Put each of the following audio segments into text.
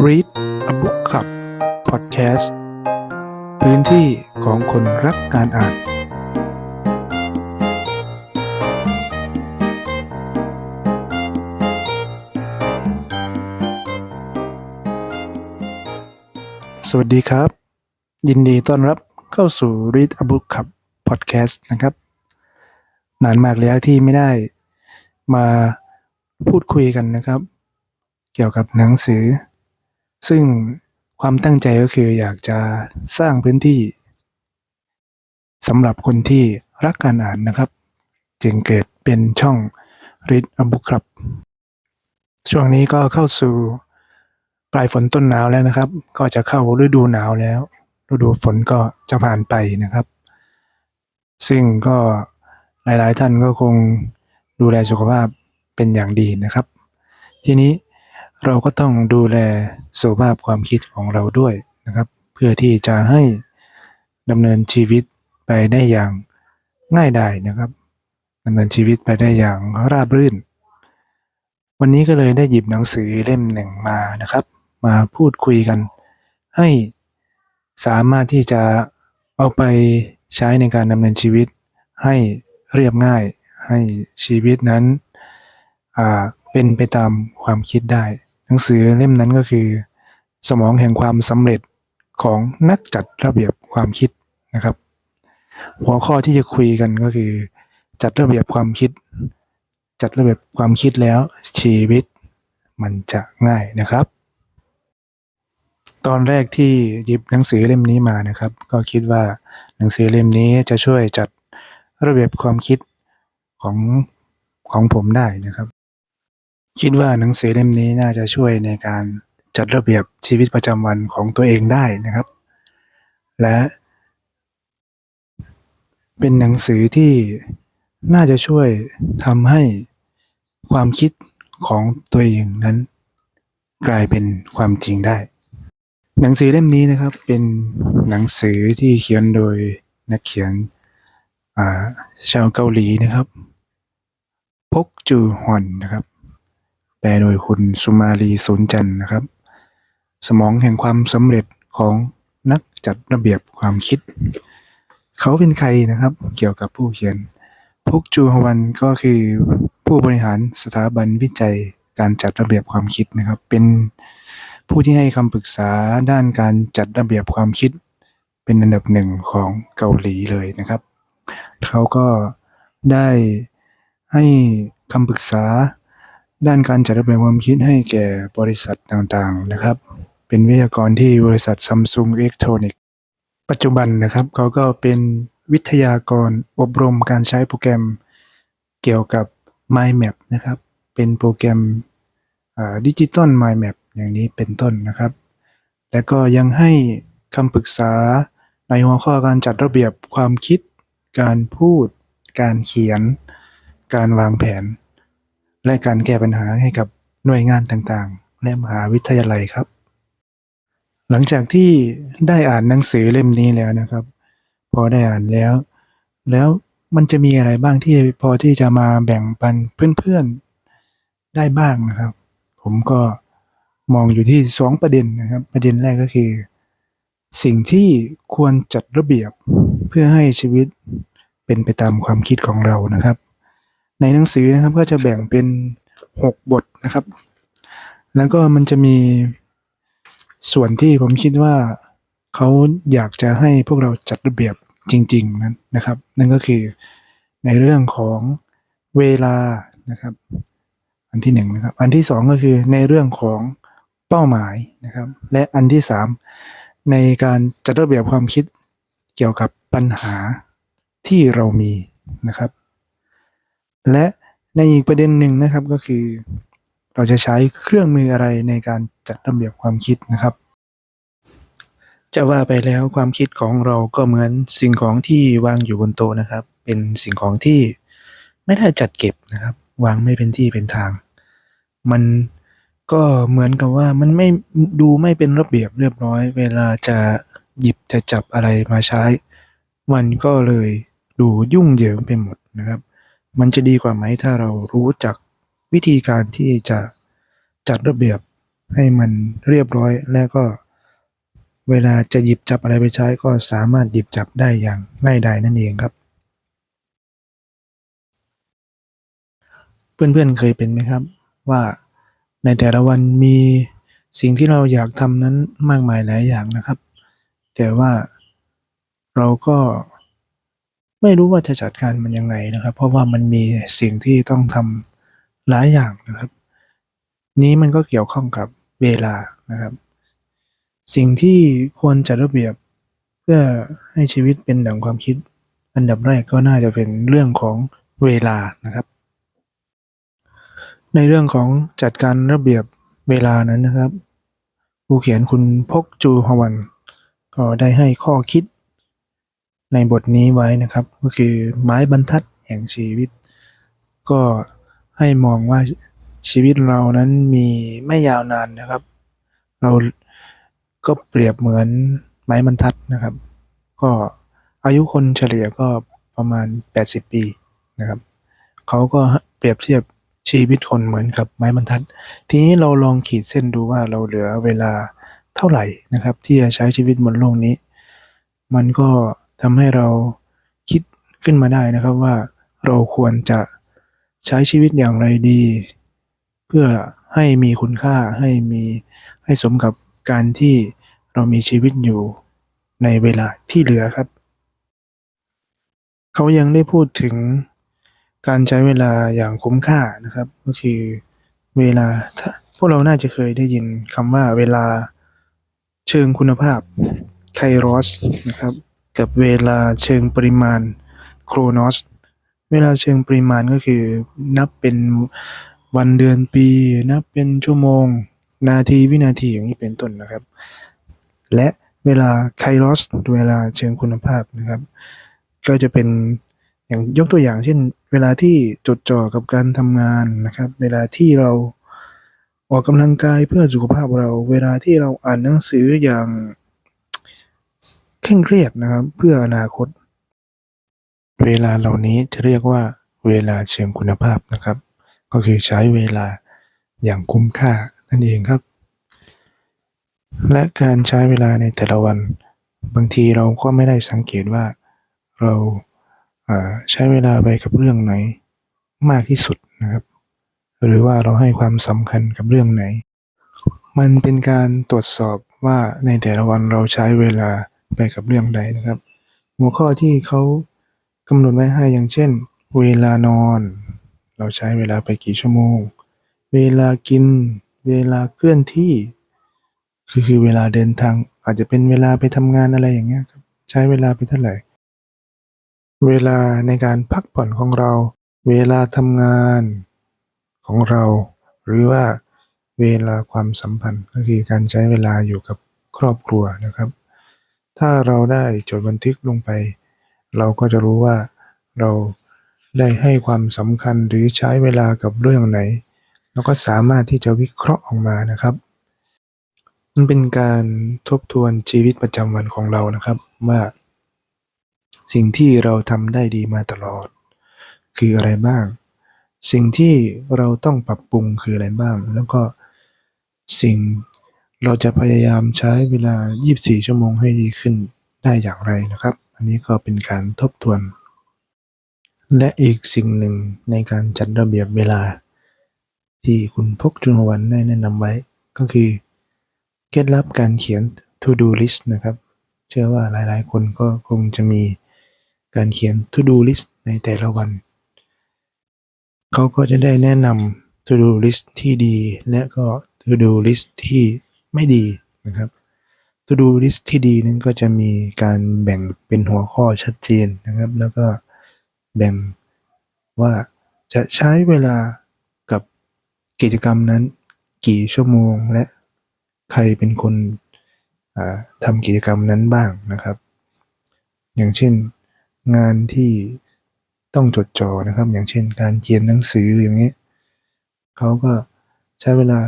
Read a Book Club Podcast พื้นที่ของคนรักการอ่าน สวัสดีครับ ยินดีต้อนรับเข้าสู่ Read a Book Club Podcast นะครับ นานมากแล้วที่ไม่ได้มาพูดคุยกันนะครับ เกี่ยวกับหนังสือ ซึ่งความตั้งใจก็คืออยากจะสร้างพื้นที่สำหรับคนที่รักการอ่านนะครับ จึงเกิดเป็นช่อง Read a Book Club ช่วงนี้ก็เข้าสู่ปลายฝนต้นหนาวแล้วนะครับ ก็จะเข้าฤดูหนาวแล้ว ฤดูฝนก็จะผ่านไปนะครับ ซึ่งก็หลาย ๆ ท่านก็คงดูแลสุขภาพเป็นอย่างดีนะครับ ทีนี้ เราก็ต้องดูแลสุขภาพความคิดของเราด้วยนะครับ เพื่อที่จะให้ดำเนินชีวิตไปได้อย่างง่ายดายนะครับดำเนินชีวิตไปได้อย่างราบรื่น วันนี้ก็เลยได้หยิบหนังสือเล่มหนึ่งมานะครับ มาพูดคุยกัน ให้สามารถที่จะเอาไปใช้ในการดำเนินชีวิต ให้เรียบง่าย ให้ชีวิตนั้นเป็นไปตามความคิดได้ นังสือเล่มนั้นก็คือ สมองแห่งความสำเร็จของนักจัดระเบียบความคิดนะครับ หัวข้อที่จะคุยกันก็คือ จัดระเบียบความคิด จัดระเบียบความคิดแล้วชีวิตมันจะง่ายนะครับ ตอนแรกที่หยิบหนังสือเล่มนี้มานะครับ ก็คิดว่าหนังสือเล่มนี้จะช่วยจัดระเบียบความคิดของของผมได้นะครับ คิดว่าหนังสือเล่มนี้น่าจะช่วยในการจัดระเบียบชีวิตประจำวันของตัวเองได้นะครับ และ เป็นหนังสือที่น่าจะช่วยทำให้ความคิดของตัวเองนั้น กลายเป็นความจริงได้ หนังสือเล่มนี้นะครับเป็นหนังสือที่เขียนโดยนักเขียนาชาวเกาหลีนะครับ พกจูฮอนนะครับ แปลโดยคุณสุมาลีสุนจันนะครับ สมองแห่งความสำเร็จของนักจัดระเบียบความคิด เขาเป็นใครนะครับ เกี่ยวกับผู้เขียนพกจูฮวันก็คือผู้บริหารสถาบันวิจัยการจัดระเบียบความคิดนะครับ เป็นผู้ที่ให้คำปรึกษาด้านการจัดระเบียบความคิด เป็นอันดับหนึ่งของเกาหลีเลยนะครับ เขาก็ได้ให้คำปรึกษา ด้านการจัดระเบียบความคิดให้แก่บริษัทต่างๆนะครับ เป็นวิทยากรที่บริษัทซัมซุงอิเล็กทรอนิกส์ปัจจุบันนะครับเขาก็เป็นวิทยากรอบรมการใช้โปรแกรมเกี่ยวกับ Mind Map นะครับ เป็นโปรแกรมดิจิตอล Mind Map อย่างนี้เป็นต้นนะครับ และก็ยังให้คำปรึกษาในหัวข้อการจัดระเบียบความคิด การพูด การเขียน การวางแผน และการแก้ปัญหาให้กับหน่วยงานต่างๆ และมหาวิทยาลัยครับ หลังจากที่ได้อ่านหนังสือเล่มนี้แล้วนะครับ พอได้อ่านแล้ว แล้วมันจะมีอะไรบ้างที่พอที่จะมาแบ่งปันเพื่อนๆได้บ้างนะครับ ผมก็มองอยู่ที่สองประเด็นนะครับ ประเด็นแรกก็คือ สิ่งที่ควรจัดระเบียบเพื่อให้ชีวิตเป็นไปตามความคิดของเรานะครับ ในหนังสือนะครับก็จะแบ่งเป็นหกบทนะครับ แล้วก็มันจะมีส่วนที่ผมคิดว่าเขาอยากจะให้พวกเราจัดระเบียบจริง ๆ นั้นนะครับ นั่นก็คือในเรื่องของเวลานะครับ อันที่หนึ่งนะครับอันที่สองก็คือในเรื่องของเป้าหมายนะครับ และอันที่สามในการจัดระเบียบความคิดเกี่ยวกับปัญหาที่เรามีนะครับ และในอีกประเด็นหนึ่งนะครับก็คือ เราจะใช้เครื่องมืออะไรในการจัดระเบียบความคิดนะครับ จะว่าไปแล้วความคิดของเราก็เหมือนสิ่งของที่วางอยู่บนโต๊ะนะครับ เป็นสิ่งของที่ไม่ได้จัดเก็บนะครับ วางไม่เป็นที่เป็นทาง มันก็เหมือนกับว่ามันไม่ดูไม่เป็นระเบียบเรียบร้อย เวลาจะหยิบจะจับอะไรมาใช้ มันก็เลยดูยุ่งเหยิงไปหมดนะครับ มันจะดีกว่าไหมถ้าเรารู้จักวิธีการที่จะจัดระเบียบให้มันเรียบร้อยและก็เวลาจะหยิบจับอะไรไปใช้ก็สามารถหยิบจับได้อย่างง่ายดายนั่นเองครับ เพื่อนๆเคยเป็นไหมครับ ว่าในแต่ละวันมีสิ่งที่เราอยากทำนั้นมากมายหลายอย่างนะครับ แต่ว่าเราก็ ไม่รู้ว่าจะจัดการมันยังไงนะครับ เพราะว่ามันมีสิ่งที่ต้องทำหลายอย่างนะครับ นี้มันก็เกี่ยวข้องกับเวลานะครับ สิ่งที่ควรจัดระเบียบเพื่อให้ชีวิตเป็นดังความคิด อันดับแรกก็น่าจะเป็นเรื่องของเวลานะครับ ในเรื่องของจัดการระเบียบเวลานั้นนะครับ ผู้เขียนคุณพกจูฮวันก็ได้ให้ข้อคิด ในบทนี้ไว้นะครับ ก็คือไม้บรรทัดแห่งชีวิต ก็ให้มองว่าชีวิตเรานั้นมีไม่ยาวนานนะครับ เราก็เปรียบเหมือนไม้บรรทัดนะครับ ก็อายุคนเฉลี่ยก็ประมาณ 80 ปีนะครับเขาก็เปรียบเทียบชีวิตคนเหมือนกับไม้บรรทัด ทีนี้เราลองขีดเส้นดูว่าเราเหลือเวลาเท่าไหร่นะครับ ที่จะใช้ชีวิตบนโลกนี้ มันก็ ทำให้เราคิดขึ้นมาได้นะครับว่าเราควรจะใช้ชีวิตอย่างไรดี เพื่อให้มีคุณค่าให้มีให้สมกับการที่เรามีชีวิตอยู่ในเวลาที่เหลือครับ เขายังได้พูดถึงการใช้เวลาอย่างคุ้มค่านะครับ ก็คือเวลาถ้าพวกเราน่าจะเคยได้ยินคำว่าเวลาเชิงคุณภาพไครอสนะครับ กับเวลาเชิงปริมาณโครนอส เวลาเชิงปริมาณก็คือนับเป็นวันเดือนปี นับเป็นชั่วโมง นาทีวินาทีอย่างนี้เป็นต้นนะครับ และเวลาไครอสเวลาเชิงคุณภาพนะครับ ก็จะเป็นอย่างยกตัวอย่างเช่น เวลาที่จดจ่อกับการทำงานนะครับ เวลาที่เราออกกำลังกายเพื่อสุขภาพเรา เวลาที่เราอ่านหนังสืออย่าง ร่งเครียดนะครับ เพื่ออนาคต เวลาเหล่านี้จะเรียกว่า เวลาเชิงคุณภาพนะครับ ก็คือใช้เวลาอย่างคุ้มค่านั่นเองครับ และการใช้เวลาในแต่ละวัน บางทีเราก็ไม่ได้สังเกตว่าเราาใช้เวลาไปกับเรื่องไหนมากที่สุดนะครับ หรือว่าเราให้ความสำคัญกับเรื่องไหน มันเป็นการตรวจสอบว่าในแต่ละวันเราใช้เวลา ไปกับเรื่องใดนะครับ หัวข้อที่เขากำหนดไว้ให้อย่างเช่น เวลานอน เราใช้เวลาไปกี่ชั่วโมง เวลากิน เวลาเคลื่อนที่คือคือเวลาเดินทางอาจจะเป็นเวลาไปทำงานอะไรอย่างเงี้ยครับใช้เวลาไปเท่าไหร่ เวลาในการพักผ่อนของเรา เวลาทำงานของเรา หรือว่าเวลาความสัมพันธ์ก็คือการใช้เวลาอยู่กับครอบครัวนะครับ ถ้าเราได้จดบันทึกลงไป เราก็จะรู้ว่าเราได้ให้ความสำคัญหรือใช้เวลากับเรื่องไหน แล้วก็สามารถที่จะวิเคราะห์ออกมานะครับมันเป็นการทบทวนชีวิตประจำวันของเรานะครับว่าสิ่งที่เราทำได้ดีมาตลอด คืออะไรบ้าง สิ่งที่เราต้องปรับปรุงคืออะไรบ้าง แล้วก็สิ่ง เราจะพยายามใช้เวลา 24 ชั่วโมงให้ดีขึ้นได้อย่างไรนะครับ อันนี้ก็เป็นการทบทวน และอีกสิ่งหนึ่งในการจัดระเบียบเวลา ที่คุณพกจุนวันได้แนะนำไว้ ก็คือเคล็ดลับการเขียน to do list นะครับ เชื่อว่าหลาย ๆ คนก็คงจะมีการเขียน to do list ในแต่ละวัน เขาก็จะได้แนะนำ to do list ที่ดี และก็ to do list ที่ ไม่ดีนะครับ to do list ที่ดีนั้นก็จะมีการแบ่งเป็นหัวข้อชัดเจนนะครับ แล้วก็แบ่งว่าจะใช้เวลากับกิจกรรมนั้นกี่ชั่วโมงและใครเป็นคนอ่าทำกิจกรรมนั้นบ้างนะครับ อย่างเช่นงานที่ต้องจดจ่อนะครับ อย่างเช่นการเขียนหนังสืออย่างนี้เขาก็ใช้เวลา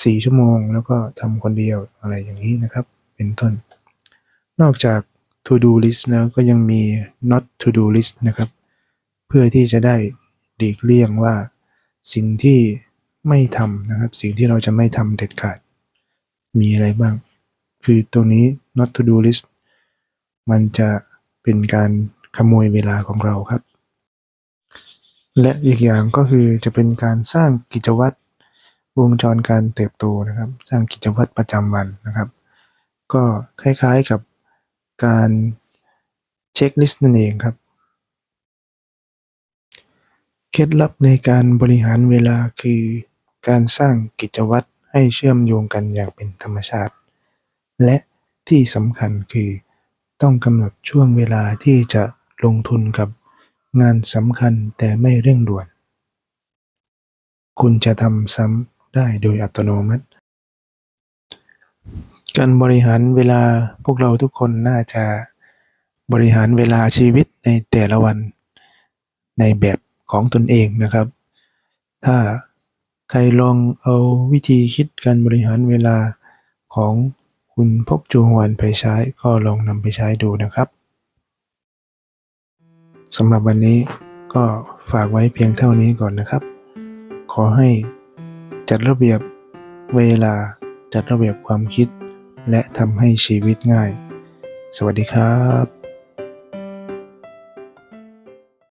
4ชั่วโมง แล้วก็ทำคนเดียวอะไรอย่างนี้นะครับ เป็นต้น นอกจาก to do list แล้วก็ยังมี not to do list นะครับ เพื่อที่จะได้หลีกเลี่ยงว่า สิ่งที่ไม่ทำนะครับ สิ่งที่เราจะไม่ทำเด็ดขาด มีอะไรบ้าง คือตัวนี้ not to do list มันจะเป็นการขโมยเวลาของเราครับ และอีกอย่างก็คือจะเป็นการสร้างกิจวัตร วงจรการเติบโตนะครับ สร้างกิจวัตรประจำวันนะครับ ก็คล้ายๆกับการเช็คลิสต์นั่นเองครับ เคล็ดลับในการบริหารเวลาคือการสร้างกิจวัตรให้เชื่อมโยงกันอย่างเป็นธรรมชาติ และที่สำคัญคือต้องกำหนดช่วงเวลาที่จะลงทุนกับงานสำคัญแต่ไม่เร่งด่วน คุณจะทำซ้ำ ได้โดยอัตโนมัติ การบริหารเวลาพวกเราทุกคนน่าจะบริหารเวลาชีวิตในแต่ละวันในแบบของตนเองนะครับ ถ้าใครลองเอาวิธีคิดการบริหารเวลาของคุณพกจูฮวนไปใช้ก็ลองนำไปใช้ดูนะครับสำหรับวันนี้ก็ฝากไว้เพียงเท่านี้ก่อนนะครับ ขอให้ จัดระเบียบเวลาจัดระเบียบความคิด และทำให้ชีวิตง่าย สวัสดีครับ